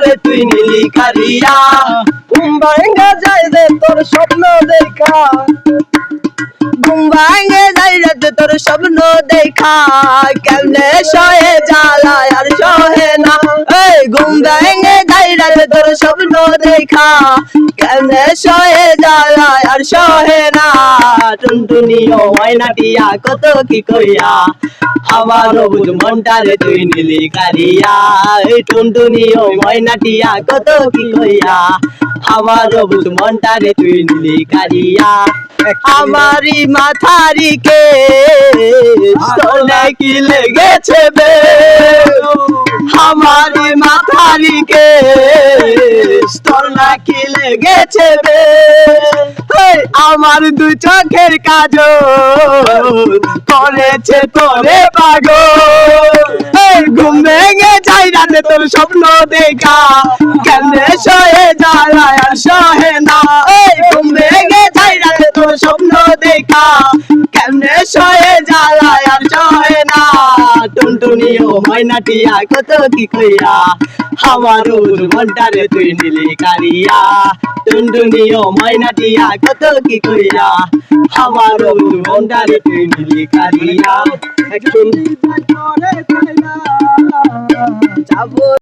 মনটারে তুই নিলি কারিয়া ঘুম ভাঙ্গা যায় রে তোর স্বপ্ন দেখা। ঘুম ভাঙ্গে যাই রাতে তোর স্বপ্ন দেখা। কেমনে সহে জ্বালা আর সহে না। এই ঘুম ভাঙ্গে যাই রাতে তোর স্বপ্ন দেখা। কেমনে সহে জ্বালা আর সহে না। টুনটুনি ও ময়নাটিয়া কত কি কইয়া। আমার বুঝ মনটারে তুই নিলি কারিয়া। টুনটুনি ও ময়নাটিয়া, কত কি কইয়া। আমার বুঝ মনটারে তুই নিলি কারিয়া। আমারি মাথারি কে কি লেগেছে বে? আমারি মাথারি কে তোর নাকি লেগেছে হেই, আমার দু চোখের কাজল করেছে তোরে পাগল। ঘুম ভেঙে যাই রাতে তোর স্বপ্ন দেখা। কেমনে সহে আর সহে না। ঘুম ভেঙে যাই রাতে তোর স্বপ্ন দেখা। কেমনে সহে টুনটুনি মাইনাটিয়া, কত কি কইয়া আমার ওর মনটারে তুই নিলি কারিয়া। টুনটুনিও মাইনাটিয়া, কত কি কইয়া আমার মন্ডারে তুই নিলি কারিয়া। যাব